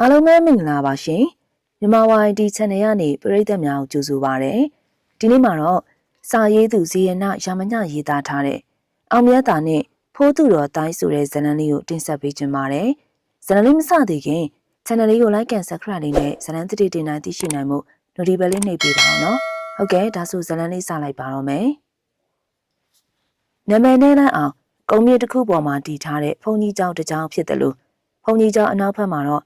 အားလုံးပဲမင်္ဂလာပါရှင်မြန်မာ YD Channel ကနေပရိသတ်များကိုကြိုဆိုပါရစေဒီနေ့မှာတော့စာရေးသူဇေယနာရာမညရေးသားထားတဲ့အောင်မြတ်တာနဲ့ဖိုးသူတော်တိုင်းဆိုတဲ့ဇာတ်လမ်းလေးကိုတင်ဆက်ပေးခြင်းပါတယ်ဇာတ်လမ်းလေးမစသေးခင် channel လေးကို like and subscribe လေးနဲ့ဇာတ်လမ်းတစ်တိတင်တိုင်းသိရှိနိုင်မှု notification လေးနှိပ်ပေးပါအောင်နော်ဟုတ်ကဲ့ဒါဆိုဇာတ်လမ်းလေးစလိုက်ပါတော့မယ်နာမည်နဲ့လည်းအောင်ကုံမြင့်တစ်ခုပေါ်မှာတည်ထားတဲ့ဘုံကြီးကျောင်းတစ်ကျောင်းဖြစ်တယ်လို့ဘုံကြီးကျောင်းအနောက်ဘက်မှာတော့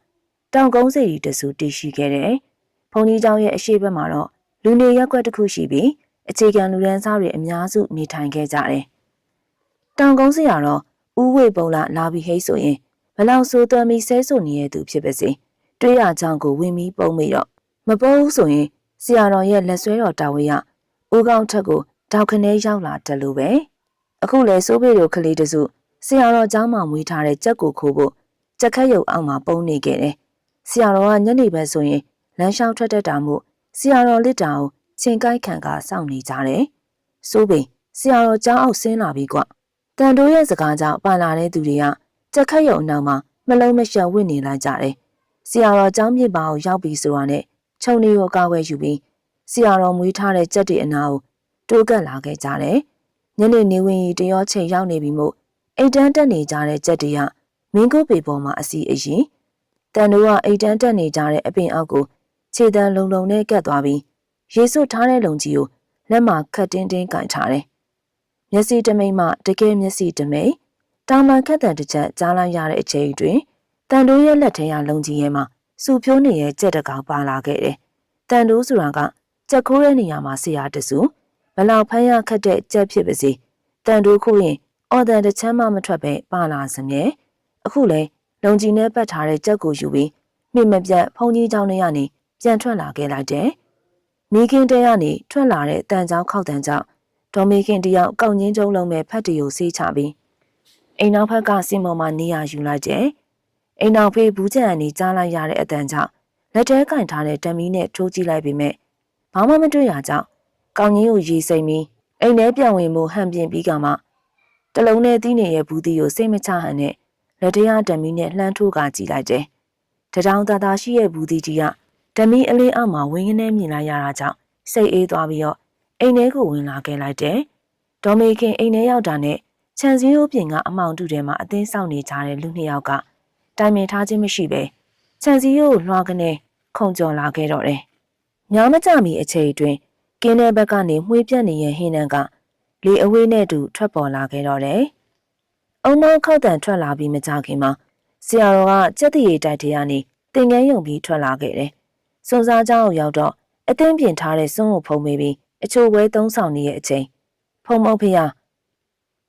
တောင်ကုန်းစီတဆူတည်ရှိခဲ့တယ်။ဘုံကြီးကျောင်းရဲ့အရှိဘက်မှာတော့လူနေရက်ွက်တစ်ခုရှိပြီးအခြေခံလူရန်စားတွေအများစုနေထိုင်ခဲ့ကြတယ်။တောင်ကုန်းစီကတော့ဥဝေပုံလာလာပြီးဟိတ်ဆိုရင်ဘလောက်ဆိုသွမ်းပြီးဆဲဆိုနေတဲ့သူဖြစ်ပါစေ။တွေးရချောင်းကိုဝင်ပြီးပုံမိတော့မပေါ်ဘူးဆိုရင်ဆရာတော်ရဲ့လက်ဆွဲတော်တာဝရဦးကောင်းထက်ကိုတောက်ခနဲရောက်လာတယ်လို့ပဲ။အခုလေစိုးပေတို့ကလေးတစုဆရာတော်เจ้าမှမွေးထားတဲ့ကြက်ကိုခိုးဖို့ကြက်ခက်ရုပ်အောက်မှာပုံနေခဲ့တယ် ဆရာတော်ကညနေပဲဆိုရင်လမ်းလျှောက်ထွက်တတ်တာမို့ဆရာတော်လစ်တာကိုချိန်ကိုက်ခံကစောင့်နေကြတယ်။စိုးပင်ဆရာတော်ကြောင်းအောင်ဆင်းလာပြီကွ။တန်တိုးရဲ့စကားကြောင့်ပါလာတဲ့သူတွေကကြက်ခတ်ရုံအနောက်မှာမလုံးမရှက်ဝင့်နေလိုက်ကြတယ်။ဆရာတော်ကြောင်းမြစ်ပါကိုရောက်ပြီဆိုတာနဲ့ခြုံနေကိုကောက်ွယ်ယူပြီးဆရာတော်မွေးထားတဲ့ကြက်တွေအနာကိုတိုးကပ်လာခဲ့ကြတယ်။ညနေနေဝင်ရီတရောချိန်ရောက်နေပြီမို့အိတ်တန်းတက်နေကြတဲ့ကြက်တွေကမင်းကုတ်ပေပေါ်မှာအစီအရင် တန်တို့ကအိတ်တန်းတက်နေကြတဲ့အပင်အောက်ကိုခြေတန်းလုံလုံနဲ့ကပ်သွားပြီးရေစွတ်ထားတဲ့လုံကြီးကိုလက်မှာခတ်တင်းတင်းကင်ထားတယ်။မျက်စိတမိတ်မှတကယ်မျက်စိတမိတ်တောင်ပန်ခတ်တန်တစ်ချက်ကြားလိုက်ရတဲ့အချိန်တွင်တန်တို့ရဲ့လက်ထဲကလုံကြီးရဲ့မှာစူဖြိုးနေရဲ့ကြက်တကောင်ပါလာခဲ့တယ်။တန်တို့ဆိုတာကကြက်ခိုးတဲ့နေရာမှာဆရာတစုဘလောက်ဖမ်းရခတ်တဲ့ကြက်ဖြစ်ပါစေ။တန်တို့ခိုးရင်အော်တန်တစ်ချမ်းမှမထွက်ပဲပါလာစမြဲအခုလဲ လုံကြီးနဲ့ပတ်ထားတဲ့ကြက်ကိုယူပြီးမိမပြတ်ဖုန်ကြီးเจ้าနဲ့ကနေပြန်ထွက်လာခဲ့လိုက်တယ်။မိခင်တဲကနေထွက်လာတဲ့တန်ချောင်းခောက်တန်ကြောင့်ဒေါ်မိခင်တယောက်ကောက်ငင်းကျုံလုံးမဲ့ဖတ်တီကိုဆေးချပြီးအိမ်နောက်ဘက်ကစင်မော်မှာနေရယူလိုက်တယ်။အိမ်နောက်ဖေးဘူးချန်အနေကြားလိုက်ရတဲ့အတန်ကြောင့်လက်ထဲကင်ထားတဲ့တမီးနဲ့ထိုးကြည့်လိုက်ပေမဲ့ဘာမှမတွေ့ရကြောင်းကောင်းကြီးကိုရေစိမ်ပြီးအိမ်ထဲပြန်ဝင်မှုဟန်ပြင်းပြီးကမှတလုံးနဲ့တီးနေရဲ့ဘူးတီကိုစိတ်မချဟန်နဲ့ လက်တရားဓမီနဲ့လှမ်းထိုးကကြည့်လိုက်တယ်။တထောင်သားသားရှိရဲ့ဘူးတီကြီးကဓမီအလေးအောက်မှာဝင်းကနေမြင်လိုက်ရတာကြောင့်စိတ်အေးသွားပြီးတော့အိမ်ထဲကိုဝင်လာခဲ့လိုက်တယ်။ဒေါ်မေခင်အိမ်ထဲရောက်တာနဲ့ခြံစည်းရိုးပြင်ကအမောင်တူထဲမှာအသင်းဆောင်နေကြတဲ့လူနှစ်ယောက်ကတိုင်ပင်ထားခြင်းမရှိပဲခြံစည်းရိုးကိုလွှားကနေခုံကျော်လာခဲ့တော့တယ်။ညမကြမီအချိန်အတွင်းကင်းတဲ့ဘက်ကနေမှွေးပြက်နေတဲ့ဟင်းနန်းကလေအဝေးနဲ့တူထွက်ပေါ်လာခဲ့တော့တယ်။ အုံနောက်ခောက်တန်ထွက်လာပြီးမကြခင်မှာဆရာတော်ကကြက်တရီတိုက်ထဲကနေတင်ငန်းယုံပြီးထွက်လာခဲ့တယ်။စွန်စားเจ้าကိုရောက်တော့အသင်းပြင်ထားတဲ့စွန်းကိုဖုံးမိပြီးအချိုဝဲသုံးဆောင်နေတဲ့အချိန်ဖုံမုတ်ဖေး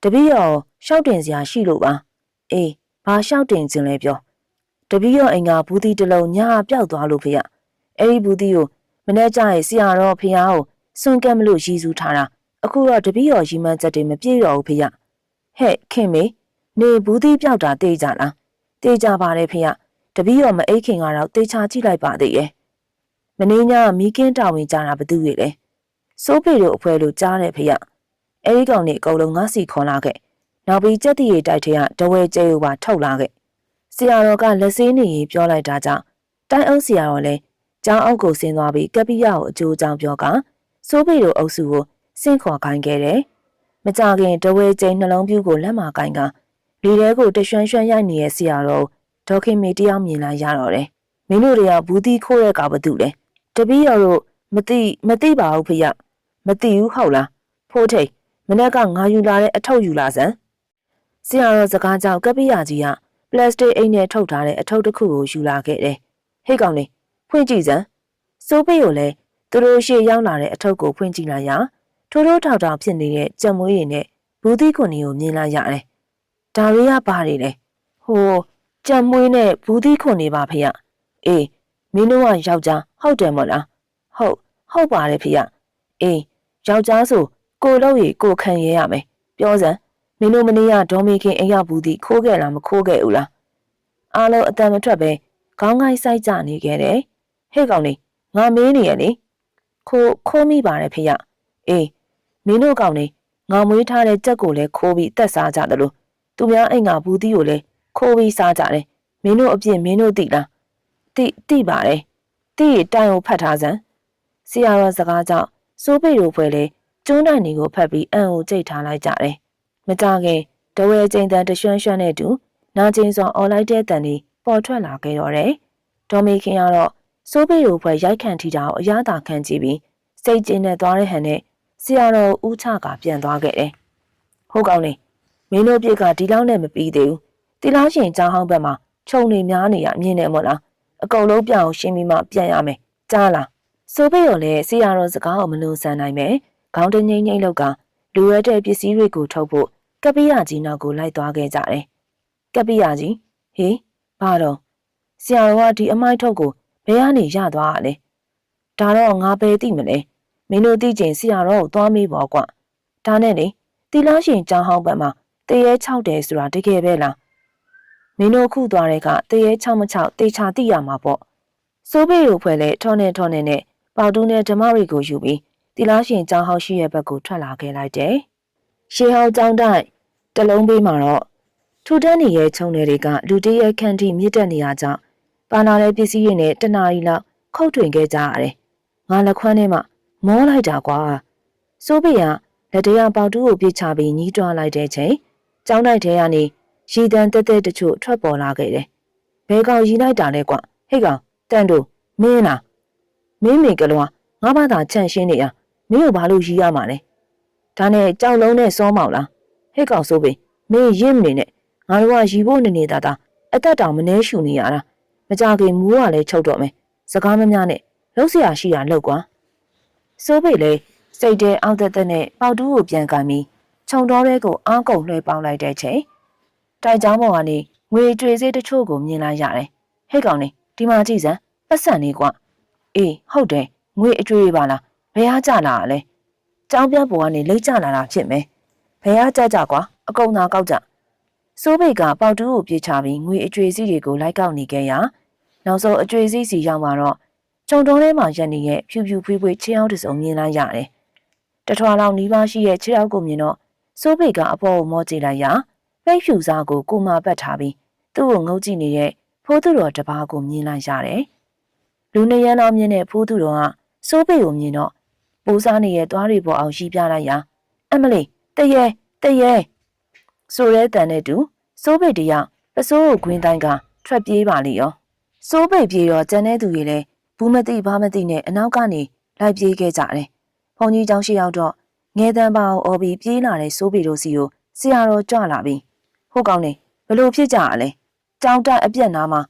တပည့်ရောရှောက်တင်စရာရှိလို့ပါ။အေးဘာရှောက်တင်ခြင်းလဲပြော။တပည့်ရောအိမ်ကဘူးတီတလုံးညာပျောက်သွားလို့ဖေး။အဲ့ဒီဘူးတီကိုမနေ့ကျရင်ဆရာတော်ဖေးကိုစွန့်ကက်မလို့ရည်စူးထားတာအခုတော့တပည့်ရောရီမန်းချက်တွေမပြည့်တော့ဘူးဖေး။ဟဲ့ခင်မေ နေဘူးသီးပြောက်တာတေးကြလားတေးကြပါတယ်ဖေ။တပီးရောမအိတ်ခင်ကတော့တေးချကြည့်လိုက်ပါသေးရဲ့။မင်းညမီးကင်းတာဝန်ကြတာဘသူတွေလဲ။စိုးဖေတို့အဖွဲလို့ကြားတယ်ဖေ။အဲဒီကောင်နေအကုန်လုံးငါစီခေါ်လာခဲ့။နောက်ပြီးကြက်တီရီတိုက်ထဲကတဝဲကျဲကိုပါထုတ်လာခဲ့။ဆရာတော်ကလက်စေးနေရင်ပြောလိုက်တာကြောင့်တိုင်းအုပ်ဆရာတော်လည်းကျောင်းအုပ်ကိုဆင်းသွားပြီးကပ္ပိယကိုအကျိုးကြောင့်ပြောကစိုးဖေတို့အုပ်စုကိုဆင့်ခေါ်ခိုင်းခဲ့တယ်။မကြခင်တဝဲကျဲနှလုံးပြူးကိုလက်မှာကိုင်းက လေထဲကိုတရွှန်းရွှန်းရိုက်နေတဲ့ဆရာတော်ဒေါခင်မေတယောက်မြင်လာရတော့တယ်။မင်းတို့တွေကဘူးသီးခိုးတဲ့ကဘာတူလဲ။တပည့်တော်တို့မသိမသိပါဘူးဖေ။မသိဘူးဟုတ်လား။ဖိုးထိတ်မနေ့ကငါယူလာတဲ့အထုပ်ယူလာစမ်း။ဆရာတော်စကားကြောင့်ကပ္ပိယကြီးကပလတ်စတစ်အိတ်နဲ့ထုတ်ထားတဲ့အထုပ်တစ်ခုကိုယူလာခဲ့တယ်။ဟေ့ကောင်လေးဖွင့်ကြည့်စမ်း။စိုးပိတ်ကိုလည်းသူတို့ရှေ့ရောက်လာတဲ့အထုပ်ကိုဖွင့်ကြည့်လိုက်ရထိုးထိုးထောက်ထောက်ဖြစ်နေတဲ့ကြက်မွေးတွေနဲ့ဘူးသီးခွန်တွေကိုမြင်လိုက်ရတယ် ဒါတွေကဘာတွေလဲဟိုကြံမွေးနဲ့ဘူးသီးခွန်နေပါဖေ။အေးမင်းတို့ကယောက်ျားဟုတ်တယ်မို့လားဟုတ်ဟုတ်ပါတယ်ဖေ။အေးယောက်ျားဆိုကိုလို့ရီကိုခံရရမယ်ပြောစမ်းမင်းတို့မနေ့ကဒေါ်မေခင်အိမ်ရောက်ဘူးသီးခိုးခဲ့လားမခိုးခဲ့ဘူးလားအားလုံးအတန်မထွက်ပဲခေါင်းငိုင်းဆိုင်ကြနေခဲ့တယ်ဟဲ့ကောင်လေးငါမေးနေရလေခိုးခိုးမိပါတယ်ဖေ။အေးမင်းတို့ကောင်လေးငါမွေးထားတဲ့ကြက်ကိုလည်းခိုးပြီးတက်စားကြတယ်လို့ သူများအိမ်ကဘူးသီးကိုလည်းခိုးပြီးစားကြတယ်မင်းတို့အပြစ်မင်းတို့သိလားတိတိပါတယ်တိတိုင်ကိုဖတ်ထားစမ်းဆရာတော်စကားကြောင့်စိုးပိတ်တို့ဖွဲ့လေကျွန်းတိုင်တွေကိုဖတ်ပြီးအံ့ကိုကြိတ်ထားလိုက်ကြတယ်မကြခင်တဝဲကျိန်တန်တရွှန်းရွှန်းနဲ့တူနာကျင်းစွာអော်လိုက်တဲ့တန်ဒီပေါ်ထွက်လာခဲ့တော့တယ်ဒေါ်မေခင်ကတော့စိုးပိတ်တို့ဖွဲ့ရိုက်ခံထီတာကိုအရသာခံကြည့်ပြီးစိတ်ကျဉ်နဲ့သွားတဲ့ဟန်နဲ့ဆရာတော်ဦးချကပြန်သွားခဲ့တယ်ဟုတ်ကောင်းလေ မင်းတို့ပြစ်ကဒီလောက်နဲ့မပြီးသေးဘူးတီလားရှင်ကြောင်းဟောင်းဘက်မှာခြုံနေများနေရမြင်နေမို့လားအကုန်လုံးပြအောင်ရှင်းပြီးမှပြန်ရမယ်ကြားလားစိုးပိတ်ရောလည်းဆရာတော်စကားကိုမလို့ဆန်နိုင်မယ်ခေါင်းတငိမ့်ငိမ့်လောက်ကလူရဲတဲ့ပစ္စည်းတွေကိုထုတ်ဖို့ကပ္ပိယကြီးနောက်ကိုလိုက်သွားခဲ့ကြတယ်ကပ္ပိယကြီးဟေးဘာတော့ဆရာတော်ကဒီအမိုက်ထုတ်ကိုဘယ်ကနေရသွားရလဲဒါတော့ငါပဲသိမလဲမင်းတို့သိချင်ဆရာတော်ကိုသွားမေးပါကွဒါနဲ့လေတီလားရှင်ကြောင်းဟောင်းဘက်မှာ တရေ၆တယ်ဆိုတာတကယ်ပဲလားမင်းတို့ခုသွားတဲ့ကတရေ6မ6တေချာသိရမှာပေါ့စိုးပေတို့ဖွဲ့လဲထောနေထောနေနဲ့ပေါတူးနဲ့ဓမ္မရီကိုယူပြီးတီလားရှင်ကြောင်းဟောင်းရှိရဲ့ဘက်ကိုထွက်လာခဲ့လိုက်တယ်ရှေးဟောင်းကြောင်းတိုက်တလုံးပေးမှာတော့ထူတန်းနေရဲ့ခြုံတွေကလူတရဲ့ခန့်ထိမြင့်တက်နေရကြောင်းပါလာတဲ့ပစ္စည်းတွေနဲ့တနာရီလောက်ခုတ်ထွင်ခဲ့ကြရတယ်ငါလက်ခွမ်းထဲမှာမောလိုက်တာကွာစိုးပေကလက်တရားပေါတူးကိုပြစ်ချပြီးညီးတွားလိုက်တဲ့ချိန် ကျောင်းတိုက်ထဲကနေရီတန်တက်တက်တချို့ထွက်ပေါ်လာခဲ့တယ်။ဘဲကောင်ရီလိုက်တာလဲကွဟဲ့ကောင်တန်တို့မင်းလားမင်းမေကလောငါဘာသာချန့်ရှင်းနေရမင်းကိုဘာလို့ရီရမှာလဲဒါနဲ့ကြောက်လုံးနဲ့စောမောက်လားဟဲ့ကောင်ဆိုပေမင်းရင့်မနေနဲ့ငါတို့ကရီဖို့နေနေတာတာအသက်တောင်မနှဲရှူနေရတာမကြခင်မူးကလည်းချုပ်တော့မယ်စကားမများနဲ့လှုပ်เสียရှိတာလှုပ်ကွာစိုးပေလေစိတ်တဲအောက်သက်သက်နဲ့ပေါတူးကိုပြန်ကန်ပြီး ခြုံတော်ရဲကိုအားကုန်လွှဲပေါင်းလိုက်တဲ့ချိန်တိုက်ကြောင်းပေါ်ကနေငွေကြွေစေးတချို့ကိုမြင်လိုက်ရတယ်ဟဲ့ကောင်နေဒီမှာကြည့်စမ်းပတ်စံနေကွအေးဟုတ်တယ်ငွေအကျွေးပါလားဘယ်ဟာကြလာလဲကျောင်းပြပေါ်ကနေလိတ်ကြလာတာဖြစ်မယ်ဘယ်ဟာကြကြကွာအကုန်သာကောက်ကြစိုးပိတ်ကပေါတူးကိုပြေးချပြီးငွေအကျွေးစီးတွေကိုလိုက်ကောက်နေခဲ့ရနောက်ဆုံးအကျွေးစီးစီရောက်มาတော့ကျုံတော်ထဲမှာရက်နေတဲ့ဖြူဖြူဖွေးဖွေးချင်းအောင်တစုံမြင်လိုက်ရတယ်တထွာလောက်နီးပါးရှိရဲ့ခြေထောက်ကိုမြင်တော့ စိုးပိတ်ကအပေါ်ကိုမောကြည့်လိုက်ရပိတ်ဖြူစားကိုကိုမပတ်ထားပြီးသူ့ကိုငုတ်ကြည့်နေတဲ့ဖိုးသူတော်တပားကိုမြင်လိုက်ရတယ်လူနေရန်တော်မြင်တဲ့ဖိုးသူတော်ကစိုးပိတ်ကိုမြင်တော့ပိုးစားနေတဲ့သွားတွေပေါ်အောင်ရှိပြလိုက်ရအမလီတရေတရေဆိုရဲတန်တဲ့တူစိုးပိတ်တယောက်ပစိုးကိုခွင်းတိုင်းကထွက်ပြေးပါလေရောစိုးပိတ်ပြေရောကျန်တဲ့သူတွေလည်းဘူးမသိဘာမသိနဲ့အနောက်ကနေလိုက်ပြေးခဲ့ကြတယ်။ဘုံကြီးเจ้าရှိရောက်တော့ ငဲတန်းပါအောင်အော်ပြီးပြေးလာတဲ့စိုးပီတို့စီကိုဆရာတော်ကြွလာပြီးဟုတ်ကောင်းနေဘလို့ဖြစ်ကြရလဲ။ကြောင်တက်အပြက်နာမှာ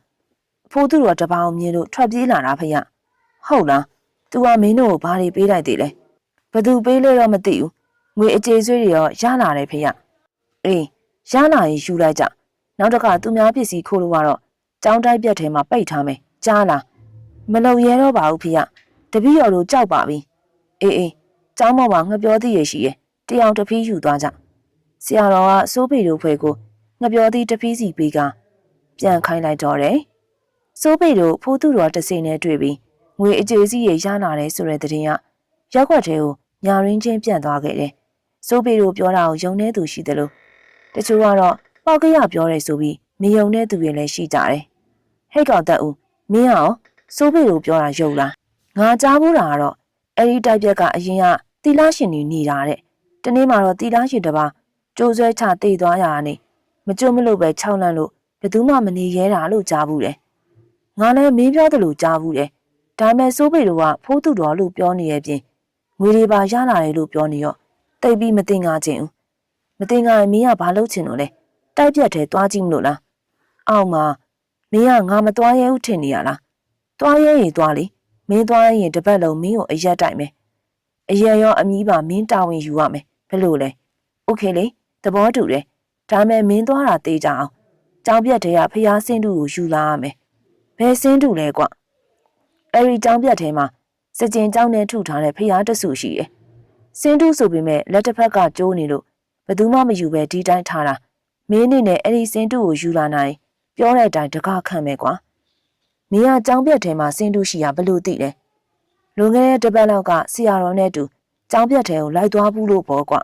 ဖိုးသူတော်တပောင်မြင်လို့ထွက်ပြေးလာတာဖရ။ဟုတ်လား။ तू ကမင်းတို့ကိုဘာတွေပေးလိုက်သေးလဲ။ဘသူပေးလဲတော့မသိဘူး။ငွေအကျေဆွေးတွေရောရလာတယ်ဖရ။အေးရလာရင်ယူလိုက်ကြ။နောက်တစ်ခါသူများပစ္စည်းခိုးလို့ကတော့ကြောင်တိုက်ပြက်ထဲမှာပိတ်ထားမယ်။ကြားလား။မလုံရဲတော့ပါဘူးဖေ။တပည့်တော်တို့ကြောက်ပါပြီ။အေးအေး ကျောင်းပေါ်မှာငပြောသည့်ရရှိရဲ့။တယောက်တစ်ဖီးယူသွားကြ။ဆရာတော်ကစိုးပေတို့ဖွဲ့ကိုငပြောသည့်တစ်ဖီးစီပေးကပြန်ခိုင်းလိုက်တော့တယ်။စိုးပေတို့ဖိုးသူတော်တစိနဲ့တွေ့ပြီးငွေအကျေစီးရရလာတယ်ဆိုတဲ့တဲ့ရင်ကရောက်ွက်တဲ့ကိုညာရင်းချင်းပြန့်သွားခဲ့တယ်။စိုးပေတို့ပြောတာကိုယုံနေသူရှိတယ်လို့တချို့ကတော့ပေါက်ကရပြောတယ်ဆိုပြီးမယုံတဲ့သူတွေလည်းရှိကြတယ်။ဟဲ့ကောင်တက်ဦးမင်းအောင်စိုးပေတို့ပြောတာယုံလားငါကြားဘူးတာကတော့အဲ့ဒီတိုက်ပြက်ကအရင်က တီလာရှင်နေနေတာတဲ့တနေ့မှတော့တီလာရှင်တပါကြိုးဆွဲချတေးသွားရတာနေမကြုံမလို့ပဲခြောက်လန့်လို့ဘယ်သူမှမနေရဲတာလို့ကြားဘူးတယ်ငါလည်းမင်းပြောတယ်လို့ကြားဘူးတယ်ဒါမဲ့စိုးပေတို့ကဖိုးသူတော်လို့ပြောနေရဲ့ပြင်ငွေတွေပါရလာတယ်လို့ပြောနေရောတိတ်ပြီးမတင်ငါခြင်းဦးမတင်ငါမင်းကဘာလုပ်ချင်လို့လဲတိုက်ပြက်ထဲသွားကြည့်မလို့လားအောက်မှာမင်းကငါမသွားရဲဘူးထင်နေရလားသွားရဲရင်သွားလေမင်းသွားရင်တပတ်လုံးမင်းကိုအရက်တိုက်မယ် အရက်ရောအမီးပါမင်းတာဝန်ယူရမယ်ဘယ်လိုလဲโอเคလေသဘောတူတယ်ဒါမဲ့မင်းသွားတာသေးကြအောင်ကြောင်ပြက်တဲ့ကဖျားစင်းတူကိုယူလာရမယ်ဘယ်စင်းတူလဲကွအဲ့ဒီကြောင်ပြက်ထဲမှာစကြင်ကြောင်နဲ့ထုထားတဲ့ဖျားတဆူရှိတယ်စင်းတူဆိုပေမဲ့လက်တစ်ဖက်ကကျိုးနေလို့ဘယ်သူမှမယူပဲဒီတိုင်းထားတာမင်းအနေနဲ့အဲ့ဒီစင်းတူကိုယူလာနိုင်ပြောတဲ့အတိုင်းတကားခံမယ်ကွာမင်းကကြောင်ပြက်ထဲမှာစင်းတူရှိရဘလို့သိလဲ လွန်ခဲ့တဲ့တစ်ပတ်လောက်ကဆရာတော်နဲ့အတူကြောင်ပြက်ထဲကိုလိုက်သွားဘူးလို့ပေါ့ကွာ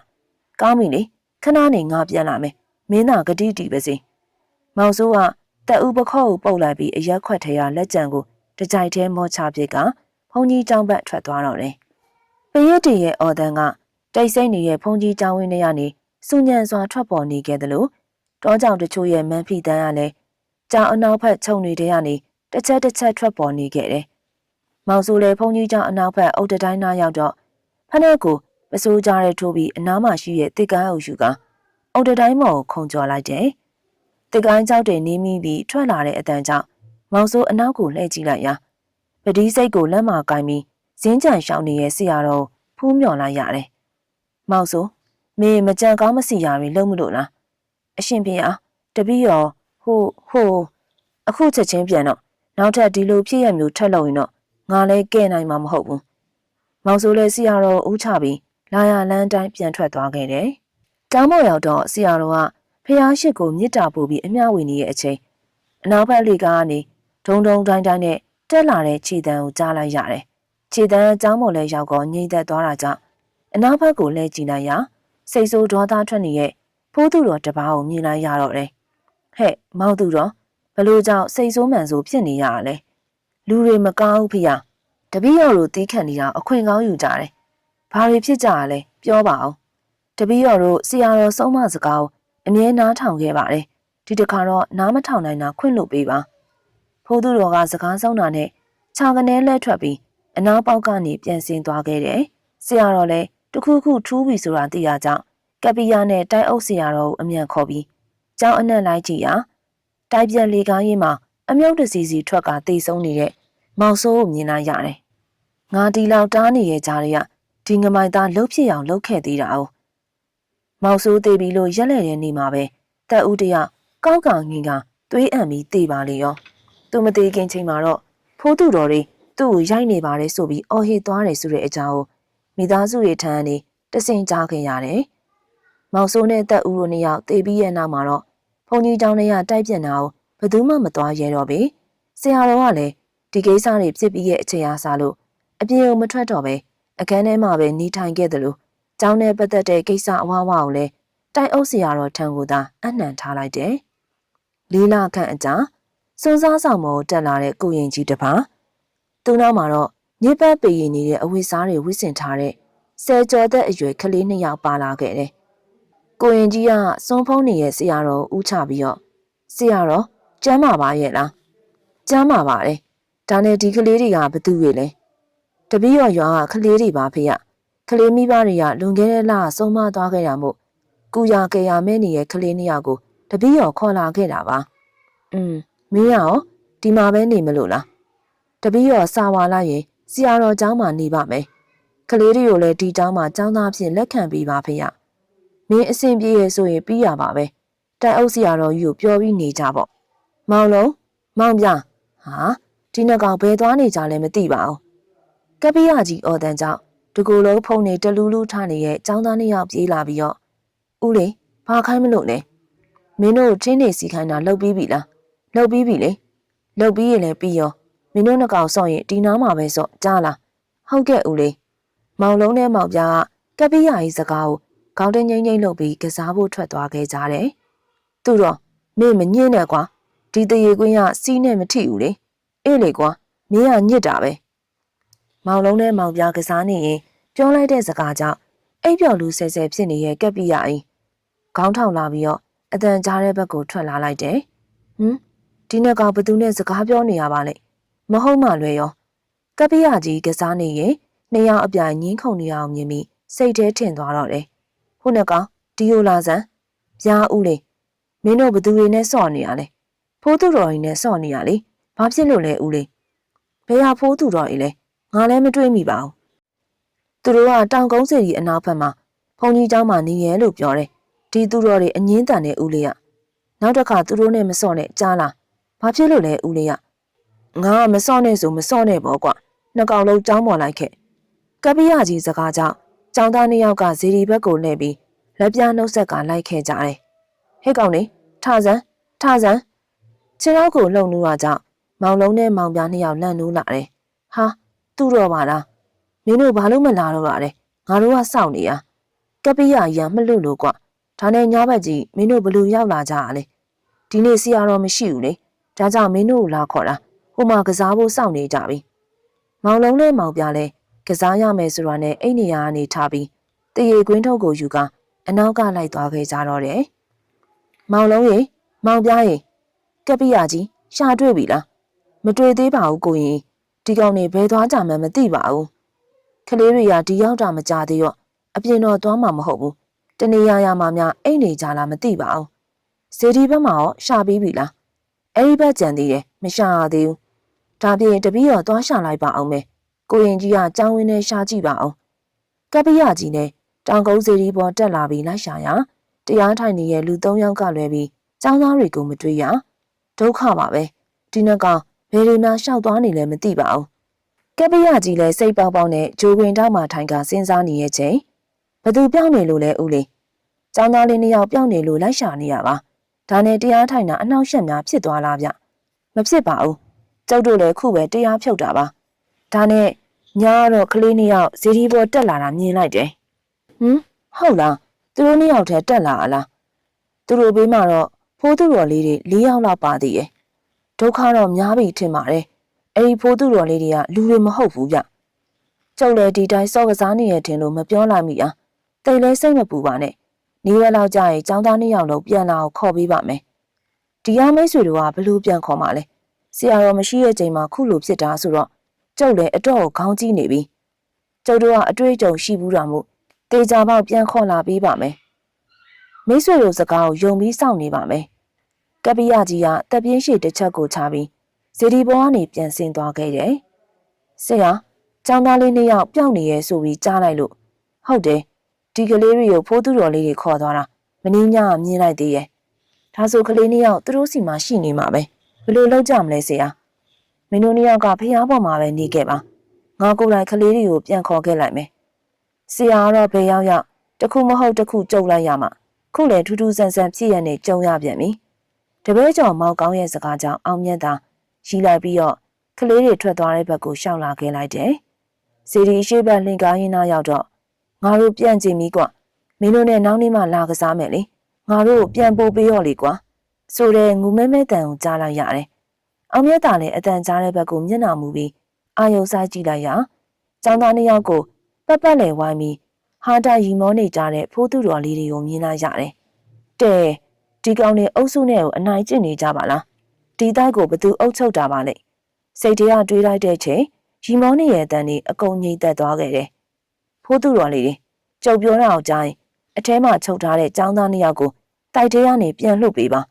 ကောင်းပြီလေခဏနေငါပြန်လာမယ်မင်းသာဂတိတီပဲစီမောင်စိုးကတက်ဦးပခော့ကိုပုတ်လိုက်ပြီးအရက်ခွက်ထဲကလက်ကြံကိုတကြိုက်ထဲမောချပစ်ကဘုံကြီးကျောင်းဘက်ထွက်သွားတော့တယ်။ပရက်တီရဲ့အော်တန်ကတိတ်ဆိတ်နေတဲ့ဘုံကြီးကျောင်းဝင်းထဲကနေစူညံစွာထွက်ပေါ်နေခဲ့တယ်လို့တောကြောင်တချို့ရဲ့မန်ဖီတန်းကလည်းကြောင်အနောက်ဘက်ခြုံနေတဲ့ကနေတစ်ချက်တစ်ချက်ထွက်ပေါ်နေခဲ့တယ်။ မောင်ဆိုလေဘုံကြီးကျောင်းအနောက်ဘက်အုတ်တတိုင်းနားရောက်တော့ဖက်နဲ့ကိုမစိုးကြတဲ့ထိုးပြီးအနားမှာရှိတဲ့တစ်ကိုင်းအုပ်စုကအုတ်တတိုင်းမော်ကိုခုံကျော်လိုက်တယ်။တစ်ကိုင်းကြောက်တဲ့နေမိပြီးထွက်လာတဲ့အတန်ကြောင့်မောင်ဆိုအနောက်ကိုလှည့်ကြည့်လိုက်ရာပဒီစိတ်ကိုလက်မကိုင်းပြီးဇင်းကြံရှောင်းနေတဲ့ဆရာတော်ဖူးမြော်လိုက်ရတယ်။မောင်ဆိုမင်းမကြံကောင်းမစီရရင်လုံးမလို့လား။အရှင်ဖေအားတပည့်ရောဟိုဟိုအခုချက်ချင်းပြန်တော့နောက်ထပ်ဒီလိုဖြစ်ရမျိုးထက်လို့ရင်တော့ ငါလည်းကဲနိုင်မှာမဟုတ်ဘူး။မောင်ဆိုလည်းဆရာတော်ဦးချပြီးလာရလန်းတိုင်းပြန်ထွက်သွားခဲ့တယ်။ကျောင်းမော်ရောက်တော့ဆရာတော်ကဖះရှိကိုမြစ်တာပို့ပြီးအမျှဝေနေတဲ့အချိန်အနောက်ဘက်လေကားကနေဒုံဒုံတိုင်းတိုင်းနဲ့တက်လာတဲ့ခြေတံကိုကြားလိုက်ရတယ်။ခြေတံအကြောင်းမော်လဲရောက်တော့ငြိမ့်သက်သွားတာကြောင့်အနောက်ဘက်ကိုလဲကြည့်လိုက်ရာစိတ်ဆိုးဒေါသထွက်နေတဲ့ဖိုးသူတော်တပားကိုမြင်လိုက်ရတော့တယ်။ဟဲ့မောင်သူတော်ဘလို့ကြောင့်စိတ်ဆိုးမှန်ဆိုဖြစ်နေရတာလဲ။ လူတွေမကောင်းဘူးဖေ။တပည့်တော်တို့တီးခတ်နေတာအခွင့်ကောင်းယူကြတယ်။ဘာတွေဖြစ်ကြရလဲပြောပါအောင်။တပည့်တော်တို့ဆရာတော်ဆုံးမစကားကိုအမြဲနားထောင်ခဲ့ပါတယ်။ဒီတစ်ခါတော့နားမထောင်နိုင်တာခွင့်လွတ်ပေးပါ။ဖိုးသူတော်ကစကားဆုံးတာနဲ့ခြာကနေလှည့်ထွက်ပြီးအနားပေါက်ကနေပြန်ဆင်းသွားခဲ့တယ်။ဆရာတော်လည်းတခုခုထူးပြီဆိုတာသိရကြောင်းကပီယာနဲ့တိုက်အုပ်ဆရာတော်ကိုအမြန်ခေါ်ပြီးကျောင်းအနှံ့လိုက်ကြည့်ရာတိုက်ပြန်လေကားရင်မှာ အမြုပ်တစီစီထွက်ကတိတ်ဆုံးနေတဲ့မောင်ဆိုးကိုမြင်လိုက်ရတယ်။ငါဒီလောက်တားနေရဲ့ကြားတွေကဒီငမိုင်သားလှုပ်ဖြစ်အောင်လှုပ်ခဲ့သေးတာ哦။မောင်ဆိုးသေးပြီလို့ရက်လက်တဲ့နေမှာပဲတက်ဦးတရကောက်ကောင်ငင်ကသွေးအံပြီးတေးပါလေရော။သူမသေးခင်ချိန်မှာတော့ဖိုးသူတော်တွေသူ့ကိုရိုက်နေပါတယ်ဆိုပြီးအော်ဟစ်သွားတယ်ဆိုတဲ့အကြောင်းကိုမိသားစုတွေထံကနေတဆင်ကြားခဲ့ရတယ်။မောင်ဆိုးနဲ့တက်ဦးတို့နှစ်ယောက်တေးပြီးရဲ့နောက်မှာတော့ဘုံကြီးကျောင်းထဲကတိုက်ပြက်တာကို ဘယ်သူမှမသွားရဲတော့ပဲ။ဆရာတော်ကလည်းဒီကိစ္စတွေဖြစ်ပြီးရဲ့အချိန်အားစားလို့အပြေကိုမထွက်တော့ပဲအခန်းထဲမှာပဲနေထိုင်ခဲ့တယ်လို့ကျောင်းထဲပတ်သက်တဲ့ကိစ္စအဝါဝါကိုလည်းတိုက်အုပ်ဆရာတော်ထံကိုသာအနှံထားလိုက်တယ်။လေးလခန့်အကြာစွန်းစားဆောင်မောတက်လာတဲ့ကိုရင်ကြီးတစ်ပါးသူနောက်မှာတော့ညစ်ပတ်ပေရင်နေတဲ့အဝိစားတွေဝိစင်ထားတဲ့ဆယ်ကျော်သက်အရွယ်ကလေးနှစ်ယောက်ပါလာခဲ့တယ်။ကိုရင်ကြီးကစွန်ဖုံးနေရဲ့ဆရာတော်ဦးချပြီးတော့ဆရာတော် ကျမ်းမာပါရဲ့လား။ကျမ်းမာပါတယ်။ဒါနဲ့ဒီကလေးတွေကဘသူတွေလဲ။တပည့်တော်ရွာကကလေးတွေပါဖေရ။ကလေးမိဘတွေကလွန်ခဲ့တဲ့လဆုံးမသွားခဲ့တာမို့ကူရကေရမဲနေရဲ့ကလေးနှစ်ယောက်ကိုတပည့်တော်ခေါ်လာခဲ့တာပါ။อืมမင်းရောဒီမှာပဲနေမလို့လား။တပည့်တော်စာဝါလာရင်ဆရာတော်ကျောင်းမှာနေပါမယ်။ကလေးတွေကိုလည်းဒီကျောင်းမှာကျောင်းသားဖြစ်လက်ခံပေးပါဖေရ။မင်းအဆင်ပြေရဲ့ဆိုရင်ပြီးရပါပဲ။တိုင်အုပ်ဆရာတော်ကြီးကိုပြောပြီးနေကြပေါ့။ မောင်လုံးမောင်ပြဟာဒီနှစ်ကောင်ဘယ်သွားနေကြလဲမသိပါဘူး။ကပ္ပိယကြီးအော်တန်ကြောင့်တကူလုံးဖုံနေတလူးလူးထားနေတဲ့ကျောင်းသားနှစ်ယောက်ပြေးလာပြီးတော့ဦးလေးဘာခိုင်းမလို့လဲ။မင်းတို့ချင်းနေစီခိုင်းတာလှုပ်ပြီးပြီလား။လှုပ်ပြီးပြီလေ။လှုပ်ပြီးရင်လည်းပြီးရောမင်းတို့နှစ်ကောင်ဆော့ရင်ဒီနားမှာပဲဆော့ကြားလား။ဟုတ်ကဲ့ဦးလေး။မောင်လုံးနဲ့မောင်ပြားကကပ္ပိယကြီးစကားကိုခေါင်းတင်းငိမ့်ငိမ့်လုပ်ပြီးကစားဖို့ထွက်သွားခဲ့ကြတယ်။သူတော့မင်းမညင်းနဲ့ကွာ။ ဒီတရေကွင်းကစီးနဲ့မထိဘူးလေ။အေးလေကွာမင်းကညစ်တာပဲ။မောင်လုံးနဲ့မောင်ပြားကစားနေရင်ပြောလိုက်တဲ့စကားကြောင့်အိပ်ပျော်လူဆဲဆဲဖြစ်နေတဲ့ကပ္ပိယကြီးခေါင်းထောင်လာပြီးတော့အတန်ကြားတဲ့ဘက်ကိုထွက်လာလိုက်တယ်။ဟမ်ဒီနေ့ကဘသူနဲ့စကားပြောနေရပါလဲ။မဟုတ်မှလွယ်ရော။ကပ္ပိယကြီးကစားနေရင်နှစ်ယောက်အပြိုင်ငင်းခုန်နေအောင်မြင်ပြီးစိတ်ထဲထင်သွားတော့တယ်။ခုနကဒီယိုလာဆန်ပြားဦးလေမင်းတို့ဘသူတွေနဲ့စော့နေရလဲ။ ဖိုးသူတော်ကြီးနဲ့စော့နေရလေ။ဘာဖြစ်လို့လဲဦးလေ။ဘယ်ဟာဖိုးသူတော်ကြီးလဲ။ငါလည်းမတွေးမိပါဘူး။သူတို့ကတောင်ကုန်းစီရီအနောက်ဘက်မှာဘုံကြီးเจ้าမှာနေရဲလို့ပြောတယ်။ဒီသူတော်တွေအငင်းတန်တဲ့ဦးလေးကနောက်တစ်ခါသူတို့နဲ့မစော့နဲ့ကြားလား။ဘာဖြစ်လို့လဲဦးလေးကငါကမစော့နဲ့ဆိုမစော့နဲ့ပေါ့ကွာ။နှစ်ကောင်လုံးကြောင်းပေါ်လိုက်ခဲ့။ကပ္ပိယကြီးစကားကြောင့်ចောင်းသားနှစ်ယောက်ကဇီရီဘက်ကိုလှည့်ပြီးလက်ပြနှုတ်ဆက်ကလိုက်ခဲ့ကြတယ်။ဟဲ့ကောင်နေထဆန်းထဆန်း ခြေထောက်ကိုလှုပ်နူးတာကြောင့်မောင်လုံးနဲ့မောင်ပြားနှစ်ယောက်လန့်နူးလာတယ်။ဟာသူ့တော့ပါလား။မင်းတို့ဘာလို့မလာတော့ပါလဲ။ငါတို့ကစောင့်နေရ။ကပ္ပိယရံမလွတ်လို့ကွာ။ဒါနဲ့ညဘက်ကြီးမင်းတို့ဘလို့ရောက်လာကြရလဲ။ဒီနေ့ဆရာတော်မရှိဘူးလေဒါကြောင့်မင်းတို့ကိုလာခေါ်တာဟိုမှာကစားဖို့စောင့်နေကြပြီမောင်လုံးနဲ့မောင်ပြလဲကစားရမယ်ဆိုတာနဲ့အိတ်နေရာကနေထားပြီးတရေကွင်းထုတ်ကိုယူကအနောက်ကလိုက်သွားခဲ့ကြတော့တယ်မောင်လုံးရေမောင်ပြရေ ကက်ပိယာကြီးရှာတွေ့ပြီလားမတွေ့သေးပါဘူးကိုရင်ဒီကောင်နေဘယ်သွားကြမှန်းမသိပါဘူးကလေးတွေကဒီရောက်တာမကြသေးတော့အပြင်တော့သွားမှာမဟုတ်ဘူးတနေရာရာမှာများအိတ်နေကြလားမသိပါဘူးစေဒီဘက်မှာရောရှာပြီးပြီလားအဲ့ဒီဘက်ကြံသေးတယ်မရှာရသေးဘူးဒါပြင်တပည့်တော်သွားရှာလိုက်ပါအောင်မယ်ကိုရင်ကြီးကကြောင်းဝင်းနဲ့ရှာကြည့်ပါအောင်ကပ္ပိယကြီးနဲ့တောင်ကုန်းစေဒီပေါ်တက်လာပြီးလိုက်ရှာရတရားထိုင်နေတဲ့လူ၃ယောက်ကလွဲပြီးကျောင်းသားတွေကိုမတွေ့ရ ဒုက္ခပါပဲဒီနှစ်ကောင်ဘယ်လိုမှရှောက်သွားနေလဲမသိပါဘူးကပ္ပိယကြီးလည်းစိတ်ပေါက်ပေါက်နဲ့ဂျိုးခွင်တောက်မှထိုင်ကစဉ်းစားနေရဲ့ချိန်ဘသူပြောင်းနေလို့လဲဦးလေးကျောင်းသားလေးနှစ်ယောက်ပြောင်းနေလို့လိုက်ရှာနေရပါဒါနဲ့တရားထိုင်တာအနှောက်အယှက်များဖြစ်သွားလားဗျမဖြစ်ပါဘူးကျုပ်တို့လည်းခုပဲတရားဖြုတ်တာပါဒါနဲ့ညာကတော့ကလေးနှစ်ယောက်ဇီဒီပေါ်တက်လာတာမြင်လိုက်တယ်ဟမ်ဟုတ်လားသူတို့နှစ်ယောက်တည်းတက်လာလားသူတို့ဘေးမှာတော့ ဖိုးသူတော်လေးတွေ၄ယောက်လောက်ပါသေးရဲ့ဒုက္ခတော့များပြီထင်ပါတယ်အဲ့ဒီဖိုးသူတော်လေးတွေကလူတွေမဟုတ်ဘူးဗျကျုပ်လည်းဒီတိုင်းစော့ကစားနေရတင်လို့မပြောလိုက်မိအားတိတ်လဲစိတ်မပူပါနဲ့နေရလောက်ကြာရင်ចောင်းသားနှစ်ယောက်လုံးပြန်လာအောင်ခေါ်ပေးပါမယ်ဒီရမိတ်ဆွေတို့ကဘလို့ပြန်ခေါ်မှလဲဆရာတော်မရှိတဲ့ချိန်မှာခုလိုဖြစ်တာဆိုတော့ကျုပ်လည်းအတော့ကိုခေါင်းကြီးနေပြီကျုပ်တို့ကအတွေ့အကြုံရှိဘူးတာမို့တေချာပေါက်ပြန်ခေါ်လာပေးပါမယ် မိတ်ဆွေတို့စကားကိုယုံပြီးစောင့်နေပါမယ်ကပ္ပိယကြီးကတပ်ပြင်းရှိတစ်ချက်ကိုချပြီးဇေဒီဘောကနေပြန်ဆင်းသွားခဲ့တယ်ဆရာចောင်းသားလေးနှစ်ယောက်ပျောက်နေရဲဆိုပြီးကြားလိုက်လို့ဟုတ်တယ်ဒီကလေးတွေကိုဖိုးသူတော်လေးတွေခေါ်သွားတာမင်းညကမြင်လိုက်သေးရဲ့ဒါဆိုကလေးနှစ်ယောက်သူတို့စီမှာရှိနေမှာပဲဘယ်လိုလုပ်ကြမလဲဆရာမင်းတို့နှစ်ယောက်ကဖျားပေါ်မှာပဲနေခဲ့ပါငါကိုယ်တိုင်ကလေးတွေကိုပြန်ခေါ်ခဲ့လိုက်မယ်ဆရာကတော့ဘယ်ရောက်ရောက်တခုမဟုတ်တခုကြုံလိုက်ရမှာ ခုလည်းထူးထူးဆန်းဆန်းဖြစ်ရနေကြုံရပြန်ပြီတပည့်ကျော်မောက်ကောင်းရဲ့စကားကြောင့်အောင်မြတ်သာရှိလိုက်ပြီးတော့ကလေးတွေထွက်သွားတဲ့ဘက်ကိုရှောက်လာခဲ့လိုက်တယ်စီဒီရှိဘက်လင်ကားရင်းသားရောက်တော့ငါတို့ပြန်ကြည့်မိကွာမင်းတို့နဲ့နောက်နေ့မှလာကစားမယ်လေငါတို့ပြန်ပို့ပေးရော်လေကွာဆိုတဲ့ငူမဲမဲတန်ကိုကြားလိုက်ရတယ်အောင်မြတ်သာလည်းအတန်ကြားတဲ့ဘက်ကိုမျက်နှာမူပြီးအာယုံစားကြည့်လိုက်ရចောင်းသားနှစ်ယောက်ကိုပတ်ပတ်လည်ဝိုင်းပြီး ဟာတာရီမောနေကြတဲ့ဖိုးသူတော်လေးတွေကိုမြင်လိုက်ရတယ်တဲဒီကောင်တွေအုပ်စုနဲ့ကိုအနိုင်ကျင့်နေကြပါလားဒီတိုက်ကိုဘသူအုပ်ချုပ်တာပါလဲစိတ်တရားတွေးလိုက်တဲ့ချိန်ရီမောနေရဲ့အတန်တွေအကုန်ငြိမ့်သက်သွားခဲ့တယ်ဖိုးသူတော်လေးတွေကြုံပြောတာအောင်ကြားရင်အထဲမှာချုပ်ထားတဲ့ចောင်းသားနှစ်ယောက်ကိုတိုက်ထဲကနေပြန်လှုပ်ပေးပါ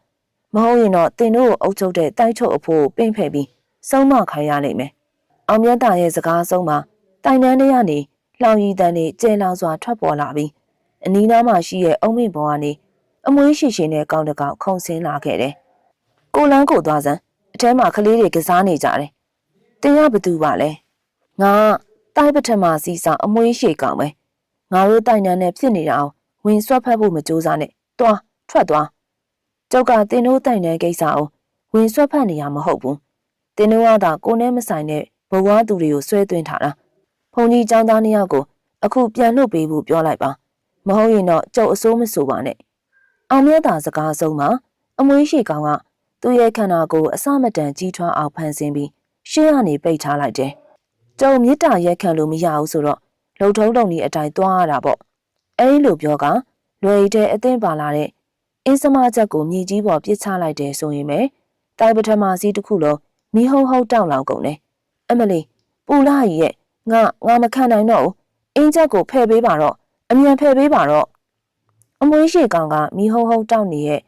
မဟုတ်ရင်တော့တင်တို့ကိုအုပ်ချုပ်တဲ့တိုက်ချုပ်အဖိုးကိုပင့်ဖယ်ပြီးစုံမခိုင်းရလိမ့်မယ်အောင်မြတ်တာရဲ့စကားဆုံးမှာတိုင်တန်းထဲကနေ လောင်ရီတန်တွေကျဲလောင်စွာထွက်ပေါ်လာပြီးအနီးနားမှာရှိတဲ့အုံမင်းဘောကနေအမွှေးရှိရှိနဲ့ကောင်းတကောက်ခုံဆင်းလာခဲ့တယ်ကိုလန်းကိုသွားစမ်းအထဲမှာကလေးတွေကစားနေကြတယ်တင်ရဘသူပါလဲငါတိုက်ပထမစီဆောင်အမွှေးရှိကောင်ပဲငါတို့တိုင်တန်းနဲ့ဖြစ်နေတာအောင်ဝင်ဆွတ်ဖက်ဖို့မကြိုးစားနဲ့တွားထွက်သွားကျုပ်ကတင်တို့တိုင်တန်းကိစ္စအောင်ဝင်ဆွတ်ဖက်နေရမဟုတ်ဘူးတင်တို့ကသာကိုနဲ့မဆိုင်တဲ့ဘဝသူတွေကိုဆွဲသွင်းထားတာ ဘုံကြီးចောင်းသားနှစ်ယောက်ကိုအခုပြန်လွတ်ပေးဖို့ပြောလိုက်ပါမဟုတ်ရင်တော့ကျုပ်အစိုးမဆိုပါနဲ့အောင်မြတ်သာစကားဆုံးမှာအမွေးရှိကောင်ကသူ့ရဲ့ခန္ဓာကိုယ်အစမတန်ကြီးထွားအောင်ဖန်ဆင်းပြီးရှေ့ကနေပိတ်ထားလိုက်တယ်ကျုံမြစ်တာရက်ခံလို့မရဘူးဆိုတော့လုံထုံးတုံကြီးအတိုင်းသွားရတာပေါ့အဲဒီလိုပြောကလွယ်ရီတဲ့အသင်းပါလာတဲ့အင်းစမချက်ကိုမြေကြီးပေါ်ပစ်ချလိုက်တယ်ဆိုရင်ပဲတိုင်ပထမစီးတစ်ခုလုံးမီးဟုံးဟုံးတောက်လောင်ကုန်တယ်အမလီပူလာကြီးရဲ့ ငါငါမခံနိုင်တော့ဘူးအင်းချက်ကိုဖယ်ပေးပါတော့အမြန်ဖယ်ပေးပါတော့အမွှေးရှိကောင်ကမီးဟုံးဟုံးတောက်နေရဲ့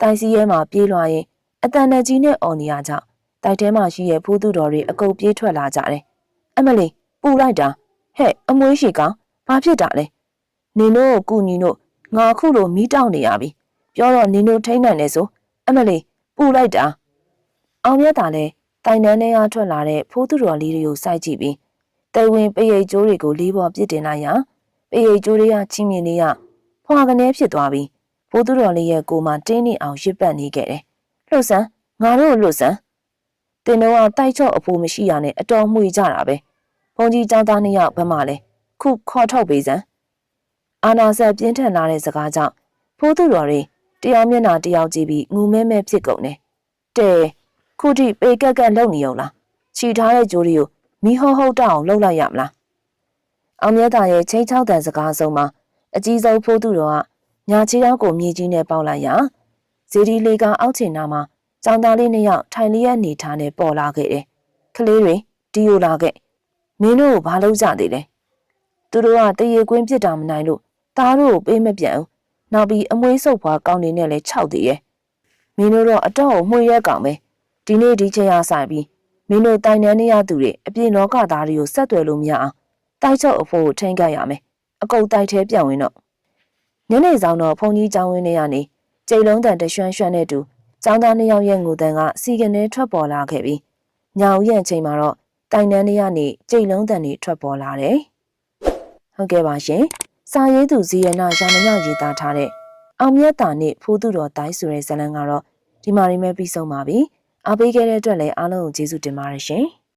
တိုင်စီရဲမှာပြေးလွှာရင်အတန်တကြီးနဲ့အော်နေရကြတိုက်ထဲမှာရှိရဲ့ဖိုးသူတော်တွေအကုပ်ပြေးထွက်လာကြတယ်အမလီပူလိုက်တာဟဲ့အမွှေးရှိကောင်ဘာဖြစ်တာလဲနင်တို့ကိုကူညီတို့ငါခုလိုမီးတောက်နေရပြီပြောတော့နင်တို့ထိန်းနိုင်နေဆိုအမလီပူလိုက်တာအောင်မြတ်တာလဲတိုင်တန်းထဲကထွက်လာတဲ့ဖိုးသူတော်လေးတွေကိုစိုက်ကြည့်ပြီး တိုင်ဝင်ပရိတ်ကျိုးတွေကိုလေးပေါ်ပြစ်တင်လိုက်ရပရိတ်ကျိုးတွေကချင်းမြင်နေရဖွာကနေဖြစ်သွားပြီးဖိုးသူတော်လေးရဲ့ကိုမှတင်းနေအောင်ရစ်ပတ်နေခဲ့တယ်လှုပ်ဆန်းငါတို့လှုပ်ဆန်းတင်တော့တိုက်ချော့အဖိုးမရှိရနဲ့အတော်မှွေကြတာပဲဘုံကြီးចောင်းသားနှစ်ယောက်ဘက်မှလဲခုခေါ်ထုတ်ပေးစမ်းအာနာဆက်ပြင်းထန်လာတဲ့စကားကြောင့်ဖိုးသူတော်တွေတရားမျက်နှာတယောက်ကြည့်ပြီးငူမဲမဲဖြစ်ကုန်တယ်တဲကခုထိပေကက်ကက်လုံနေအောင်လားခြိထားတဲ့ကြိုးတွေကို မီဟောဟုတ်တအောင်လှုပ်လိုက်ရမလားအောင်မြတ်သားရဲ့ချင်းချောက်တန်စကားဆုံးမှာအကြီးဆုံးဖိုးသူတော်ကညာချီရောက်ကိုမြေကြီးနဲ့ပေါက်လိုက်ရာဇီဒီလေးကအောက်ချင်နာမှာကျောင်းသားလေးနှစ်ယောက်ထိုင်လျက်နေထားနဲ့ပေါ်လာခဲ့တယ်။ကလေးတွေတီယိုလာခဲ့မင်းတို့ကိုဘာလုပ်ကြသေးလဲ။သူတို့ကတရေကွင်းပြစ်တာမနိုင်လို့သားတို့ကိုပေးမပြန်ဘူး။နောက်ပြီးအမွေးဆုပ်ဖွာကောင်းနေနဲ့လဲခြောက်သေးရဲ့။မင်းတို့တော့အတော့ကိုမှွေရက်ကောင်ပဲ။ဒီနေ့ဒီချိန်ရဆိုင်ပြီး မင်းတို့တိုင်တန်းနေရသူတွေအပြင်လောကသားတွေကိုဆက်သွယ်လို့မရအောင်တိုက်ချုပ်အဖို့ကိုထိန်းကြရမယ်။အကုတ်တိုက်သေးပြောင်းဝင်တော့ညနေဆောင်တော့ဘုံကြီးကျောင်းဝင်းထဲကနေကြိတ်လုံးတန်တရွှန်းရွှန်းနဲ့တူကျောင်းသားနှစ်ယောက်ရဲ့ငိုတန်ကစီကနေထွက်ပေါ်လာခဲ့ပြီးညောင်ရဲ့အချိန်မှာတော့တိုင်တန်းတွေကနေကြိတ်လုံးတန်တွေထွက်ပေါ်လာတယ်။ဟုတ်ကဲ့ပါရှင်။စာရေးသူဇီယနာရောင်မညရေးသားထားတဲ့အောင်မြတ်တာနဲ့ဖိုးသူတော်တိုင်းဆိုတဲ့ဇာတ်လမ်းကတော့ဒီမှာရင်းမဲ့ပြီးဆုံးပါပြီ။ အားပေးခဲ့တဲ့အတွက်လည်းအားလုံးကိုကျေးဇူးတင်ပါတယ်ရှင်။